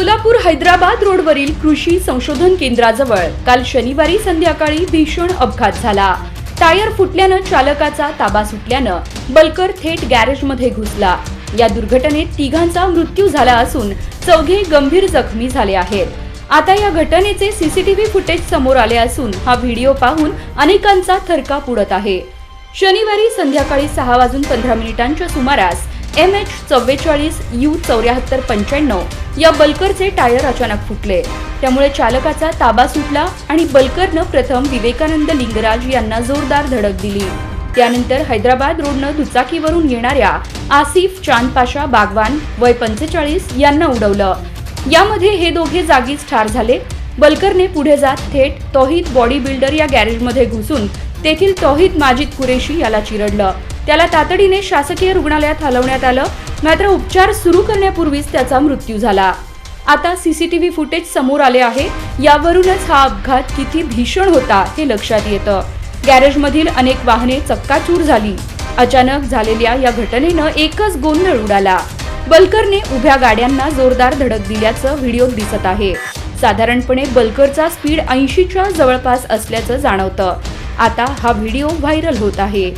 सोलापूर हैदराबाद रोडवरील कृषी संशोधन केंद्राजवळ काल शनिवारी संध्याकाळी भीषण अपघात झाला. टायर फुटल्यानं चालकाचा ताबा सुटल्यानं बलकर थेट गॅरेजमध्ये घुसला. या दुर्घटनेत तिघांचा मृत्यू झाला असून चौघे गंभीर जखमी झाले आहेत. आता या घटनेचे सीसीटीव्ही फुटेज समोर आले असून हा व्हिडिओ पाहून अनेकांचा थरकाप उडत आहे. शनिवारी संध्याकाळी सहा वाजून पंधरा मिनिटांच्या सुमारास एम एच चव्वेचाळीस यू चौऱ्याहत्तर पंच्याण्णव या बल्करचे टायर अचानक फुटले. त्यामुळे चालकाचा ताबा सुटला आणि बल्करनं प्रथम विवेकानंद लिंगराज यांना जोरदार धडक दिली. त्यानंतर हैदराबाद रोडनं दुचाकीवरून येणाऱ्या आसिफ चांदपाशा बागवान वय पंचेचाळीस यांना उडवलं. यामध्ये हे दोघे जागीच ठार झाले. बलकरने पुढे जात थेट तौहीद बॉडी बिल्डर या गॅरेजमध्ये घुसून तेथील तौहीद माजिद कुरेशी याला चिरडलं. त्याला तातडीने शासकीय रुग्णालयात हलवण्यात आलं मात्र उपचार सुरू करण्यापूर्वीच त्याचा मृत्यू झाला. आता सीसीटीव्ही फुटेज समोर आले आहे. यावरूनच हा अपघात किती भीषण होता हे लक्षात येतं. गॅरेजमधील अनेक वाहने चक्काचूर झाली. अचानक झालेल्या या घटनेनं एकच गोंधळ उडाला. बलकरने उभ्या गाड्यांना जोरदार धडक दिल्याचं व्हिडिओत दिसत आहे. साधारणपणे बलकरचा स्पीड ऐंशीच्या जवळपास असल्याचं जाणवतं. आता हा व्हिडिओ व्हायरल होत आहे.